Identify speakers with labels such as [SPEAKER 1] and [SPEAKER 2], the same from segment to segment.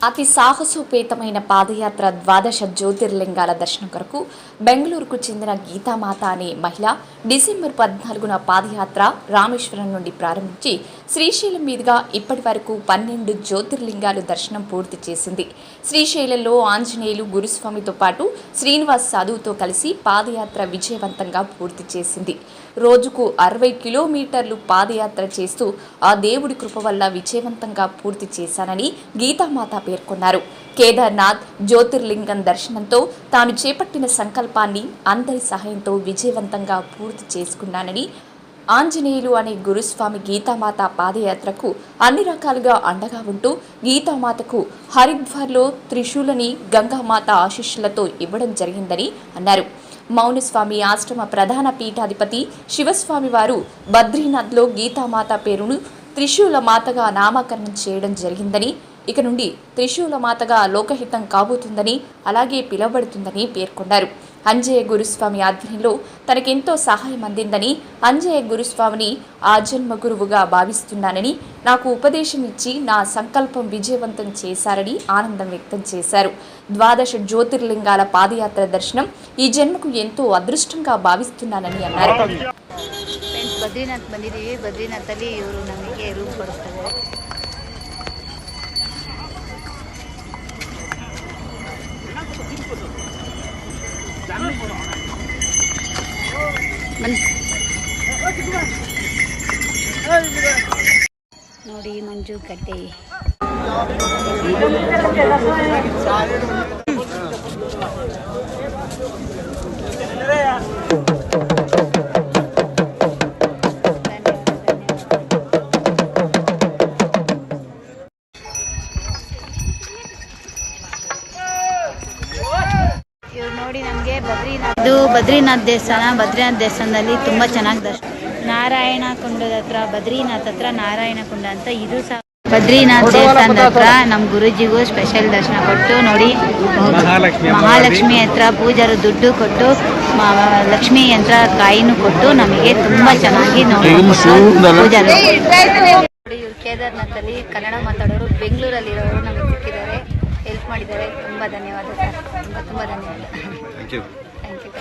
[SPEAKER 1] అతి సాహసోపేతమైన పాదయాత్ర ద్వాదశ జ్యోతిర్లింగాల దర్శనం కొరకు బెంగళూరుకు చెందిన గీతామాత అనే మహిళ డిసెంబర్ పద్నాలుగున పాదయాత్ర రామేశ్వరం నుండి ప్రారంభించి శ్రీశైలం మీదుగా ఇప్పటి వరకు పన్నెండు జ్యోతిర్లింగాలు దర్శనం పూర్తి చేసింది. శ్రీశైలంలో ఆంజనేయులు గురుస్వామితో పాటు శ్రీనివాస్ సాధువుతో కలిసి పాదయాత్ర విజయవంతంగా పూర్తి చేసింది. రోజుకు అరవై కిలోమీటర్లు పాదయాత్ర చేస్తూ ఆ దేవుడి కృప వల్ల విజయవంతంగా పూర్తి చేశానని గీతామాత పేర్కొన్నారు. కేదార్నాథ్ జ్యోతిర్లింగం దర్శనంతో తాను చేపట్టిన సంకల్పాన్ని అందరి సహాయంతో విజయవంతంగా పూర్తి చేసుకున్నానని ఆంజనేయులు అనే గురుస్వామి గీతామాత పాదయాత్రకు అన్ని రకాలుగా అండగా ఉంటూ గీతామాతకు హరిద్వార్లో త్రిశూలని గంగామాత ఆశీస్సులతో ఇవ్వడం జరిగిందని అన్నారు. మౌనస్వామి ఆశ్రమ ప్రధాన పీఠాధిపతి శివస్వామి వారు బద్రీనాథ్లో గీతామాత పేరును త్రిశూల మాతగా నామకరణం చేయడం జరిగిందని ఇక నుండి త్రిశూల మాతగా లోకహితం కాబోతుందని అలాగే పిలువబడుతుందని పేర్కొన్నారు అంజయ్య గురుస్వామి ఆధ్వర్యంలో తనకెంతో సహాయం అందిందని అంజయ్య గురుస్వామిని ఆ జన్మ గురువుగా భావిస్తున్నానని నాకు ఉపదేశం ఇచ్చి నా సంకల్పం విజయవంతం చేశారని ఆనందం వ్యక్తం చేశారు ద్వాదశ జ్యోతిర్లింగాల పాదయాత్ర దర్శనం ఈ జన్మకు ఎంతో అదృష్టంగా భావిస్తున్నానని అన్నారు
[SPEAKER 2] ಫ್ರೆಂಡ್ಸ್ ಬದ್ರಿನಾಥ್ ಬಂದಿದ್ದೀವಿ ಬದ್ರಿನಾಥಲ್ಲಿ ಇವರು ನಮಗೆ ರೂಮ್ ಕೊಡಿಸ್ತಾರೆ ನೋಡಿ ಮಂಜು ಗಡ್ಡೆ. ಇದು ಬದ್ರಿನಾಥ್ ದೇವಸ್ಥಾನ. ಬದ್ರಿನಾಥ್ ದೇವಸ್ಥಾನದಲ್ಲಿ ತುಂಬ ಚೆನ್ನಾಗಿ ದರ್ಶನ ನಾರಾಯಣ ಕುಂಡದ ಹತ್ರ ಬದ್ರಿನಾಥ್ ಹತ್ರ ನಾರಾಯಣ ಕುಂಡ ಅಂತ ಇದು ಸಹ ಬದ್ರಿನಾಥ್ ದೇವಸ್ಥಾನದ ಹತ್ರ ನಮ್ಮ ಗುರುಜಿಗೂ ಸ್ಪೆಷಲ್ ದರ್ಶನ ಕೊಟ್ಟು ನೋಡಿ
[SPEAKER 3] ಮಹಾಲಕ್ಷ್ಮಿ
[SPEAKER 2] ಹತ್ರ ಪೂಜಾರು ದುಡ್ಡು ಕೊಟ್ಟು ಲಕ್ಷ್ಮಿ ಯಂತ್ರ ಕಾಯಿನೂ ಕೊಟ್ಟು ನಮಗೆ ತುಂಬ ಚೆನ್ನಾಗಿ ನೋಡಿ ಪೂಜಾರು ಇವ್ರು ಕೇದಾರ್ನಾಥಲ್ಲಿ ಕನ್ನಡ ಮಾತಾಡೋರು ಬೆಂಗಳೂರಲ್ಲಿರೋರು ನಮಗೆ ಸಿಕ್ಕಿದ್ದಾರೆ. ಹೆಲ್ಪ್ ಮಾಡಿದ್ದಾರೆ. ತುಂಬ ಧನ್ಯವಾದ ಸರ್. ತುಂಬ ತುಂಬ ಧನ್ಯವಾದ.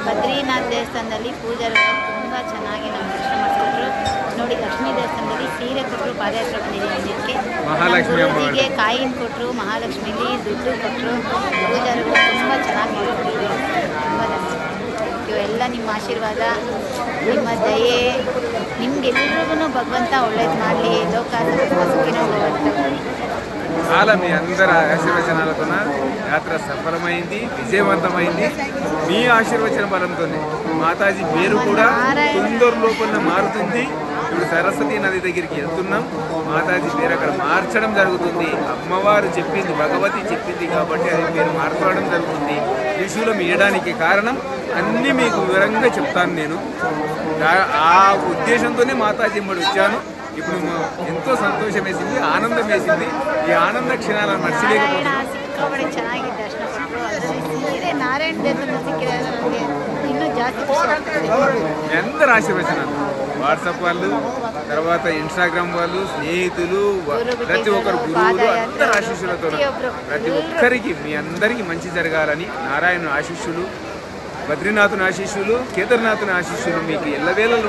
[SPEAKER 2] ಬದ್ರಿನಾಥ್ ದೇವಸ್ಥಾನದಲ್ಲಿ ಪೂಜಾರು ತುಂಬ ಚೆನ್ನಾಗಿ ನಮ್ಮ ದರ್ಶನ ಮಾಡಿಸಿದ್ರು ನೋಡಿ ಲಕ್ಷ್ಮೀ ದೇವಸ್ಥಾನದಲ್ಲಿ ಸೀರೆ ಕೊಟ್ಟರು ಪಾದಯಾತ್ರೆ ಬಂದಿದ್ದೀವಿ ಇದಕ್ಕೆ ಕಾಯಿನ ಕೊಟ್ಟರು ಮಹಾಲಕ್ಷ್ಮೀಲಿ ದುಡ್ಡು ಕೊಟ್ಟರು ಪೂಜಾರಿಗಳು ತುಂಬ ಚೆನ್ನಾಗಿ ನೋಡಿದ್ರು ತುಂಬ ಧನ್ಯವಾದ ಎಲ್ಲ ನಿಮ್ಮ ಆಶೀರ್ವಾದ ನಿಮ್ಮ ದಯೆ ನಿಮ್ಗೆಲ್ರಿಗೂ ಭಗವಂತ ಒಳ್ಳೇದು ಮಾಡಲಿ
[SPEAKER 3] చాలా మీ అందరి ఆశీర్వచనాలతో యాత్ర సఫలమైంది విజయవంతమైంది మీ ఆశీర్వచన బలంతో మాతాజీ పేరు కూడా తొందరలోపల మారుతుంది ఇప్పుడు సరస్వతి నది దగ్గరికి వెళ్తున్నాం. మాతాజీ పేరు అక్కడ మార్చడం జరుగుతుంది. అమ్మవారు చెప్పింది భగవతి చెప్పింది కాబట్టి అది పేరు మార్చడం జరుగుతుంది. త్రిశూలం ఇవ్వడానికి కారణం అన్నీ మీకు వివరంగా చెప్తాను నేను. ఆ ఉద్దేశంతోనే మాతాజీ మరి వచ్చాను. ఇప్పుడు ఎంతో సంతోషం వేసింది ఆనందం వేసింది. ఈ ఆనంద క్షణాలను
[SPEAKER 2] మర్చిలేకపోతే
[SPEAKER 3] ఎంత రాశి వచ్చిన వాట్సాప్ వాళ్ళు తర్వాత ఇన్స్టాగ్రామ్ వాళ్ళు స్నేహితులు ప్రతి ఒక్కరు గురువులు అందరు ఆశీస్సులతో ప్రతి ఒక్కరికి మీ అందరికీ మంచి జరగాలని నారాయణ ఆశీస్సులు బద్రీనాథుని ఆశీస్సులు కేదార్నాథుని ఆశీస్సులు మీకు ఎల్లవేళలు